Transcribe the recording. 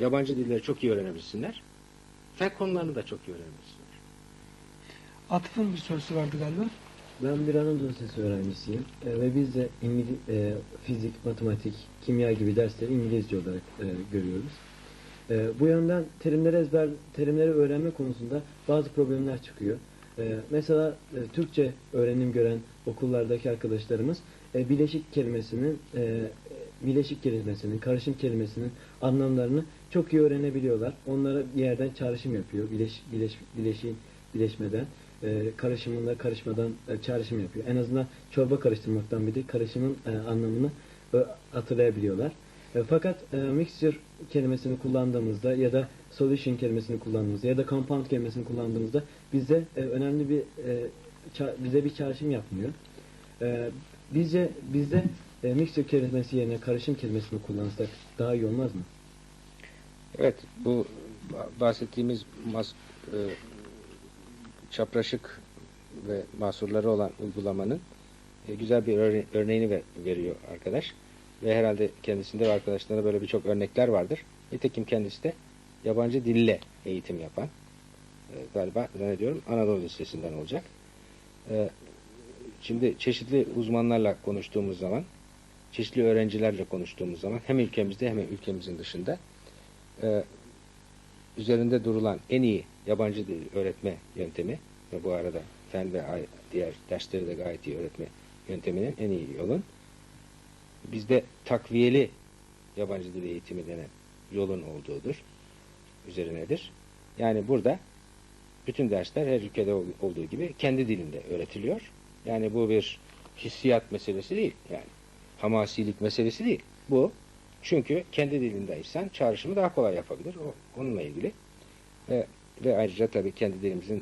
yabancı dilleri çok iyi öğrenebilsinler. Fen konularını da çok iyi öğrenebilsinler. Atıf'ın bir sorusu vardı galiba. Ben bir Anadolu Lisesi öğrencisiyim e, ve biz de İngiliz, e, fizik, matematik, kimya gibi dersleri İngilizce olarak e, görüyoruz. E, bu yönden terimleri ezber, terimleri öğrenme konusunda bazı problemler çıkıyor. E, mesela e, Türkçe öğrenim gören okullardaki arkadaşlarımız e, bileşik kelimesinin e, bileşik kelimesinin, karışım kelimesinin anlamlarını çok iyi öğrenebiliyorlar. Onlara bir yerden çağrışım yapıyor. Bileş, bileş, bileşiğin bileşmeden, e, karışımında karışmadan e, çağrışım yapıyor. En azından çorba karıştırmaktan bile karışımın e, anlamını e, hatırlayabiliyorlar. E, fakat e, mixture kelimesini kullandığımızda ya da solution kelimesini kullandığımızda ya da compound kelimesini kullandığımızda bize e, önemli bir e, bize bir çağrışım yapmıyor. E, bizce bizde e, mixture kelimesi yerine karışım kelimesini kullansak daha iyi olmaz mı? Evet, bu ba- bahsettiğimiz mas, e, çapraşık ve mahsurları olan uygulamanın e, güzel bir örne- örneğini ver- veriyor arkadaş. Ve herhalde kendisinde ve arkadaşlarında böyle birçok örnekler vardır. Nitekim kendisi de yabancı dille eğitim yapan, e, galiba zannediyorum Anadolu Lisesi'nden olacak. E, şimdi çeşitli uzmanlarla konuştuğumuz zaman, çeşitli öğrencilerle konuştuğumuz zaman hem ülkemizde hem ülkemizin dışında e, üzerinde durulan en iyi yabancı dil öğretme yöntemi ve bu arada fen ve diğer dersleri de gayet iyi öğretme yönteminin en iyi yolun bizde takviyeli yabancı dil eğitimi denen yolun olduğudur. Üzerinedir. Yani burada bütün dersler her ülkede ol- olduğu gibi kendi dilinde öğretiliyor. Yani bu bir hissiyat meselesi değil. Yani hamasilik meselesi değil. Bu çünkü kendi dilinde insan çağrışımı daha kolay yapabilir. O onunla ilgili. Ve, ve ayrıca tabii kendi dilimizin